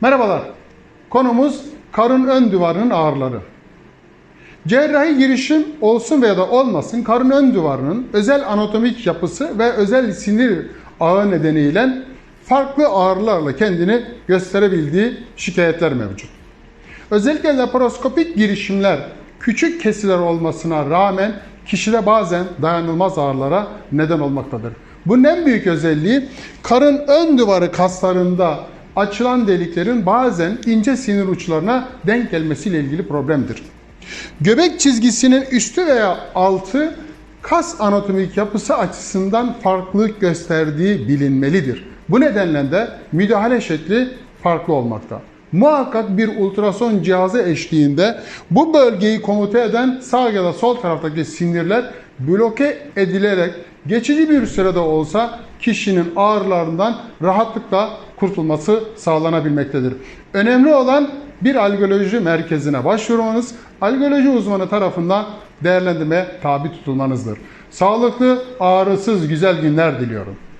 Merhabalar. Konumuz karın ön duvarının ağrıları. Cerrahi girişim olsun veya da olmasın karın ön duvarının özel anatomik yapısı ve özel sinir ağı nedeniyle farklı ağrılarla kendini gösterebildiği şikayetler mevcut. Özellikle laparoskopik girişimler küçük kesiler olmasına rağmen kişide bazen dayanılmaz ağrılara neden olmaktadır. Bunun en büyük özelliği karın ön duvarı kaslarında açılan deliklerin bazen ince sinir uçlarına denk gelmesiyle ilgili problemdir. Göbek çizgisinin üstü veya altı kas anatomik yapısı açısından farklılık gösterdiği bilinmelidir. Bu nedenle de müdahale şekli farklı olmakta. Muhakkak bir ultrason cihazı eşliğinde bu bölgeyi komuta eden sağ ya da sol taraftaki sinirler bloke edilerek geçici bir sürede olsa kişinin ağrılarından rahatlıkla kurtulması sağlanabilmektedir. Önemli olan bir algoloji merkezine başvurmanız, algoloji uzmanı tarafından değerlendirmeye tabi tutulmanızdır. Sağlıklı, ağrısız güzel günler diliyorum.